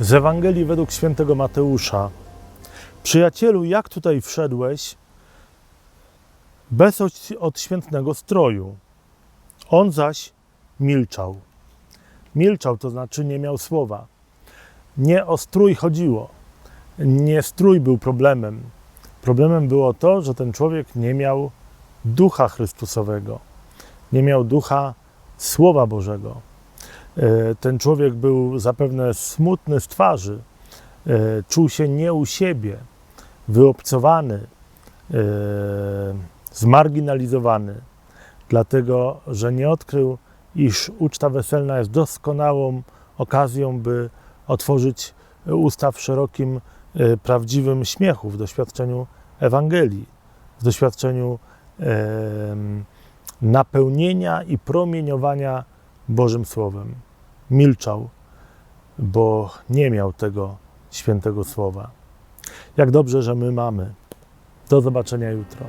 Z Ewangelii według świętego Mateusza. Przyjacielu, jak tutaj wszedłeś bez od- odświętnego stroju? On zaś milczał. Milczał, to znaczy nie miał słowa. Nie o strój chodziło. Nie strój był problemem. Problemem było to, że ten człowiek nie miał ducha Chrystusowego, nie miał ducha Słowa Bożego. E, Ten człowiek był zapewne smutny z twarzy, e, czuł się nie u siebie, wyobcowany, e, zmarginalizowany, dlatego że nie odkrył, iż uczta weselna jest doskonałą okazją, by otworzyć usta w szerokim, prawdziwym śmiechu, w doświadczeniu Ewangelii, w doświadczeniu napełnienia i promieniowania Bożym Słowem. Milczał, bo nie miał tego świętego słowa. Jak dobrze, że my mamy. Do zobaczenia jutro.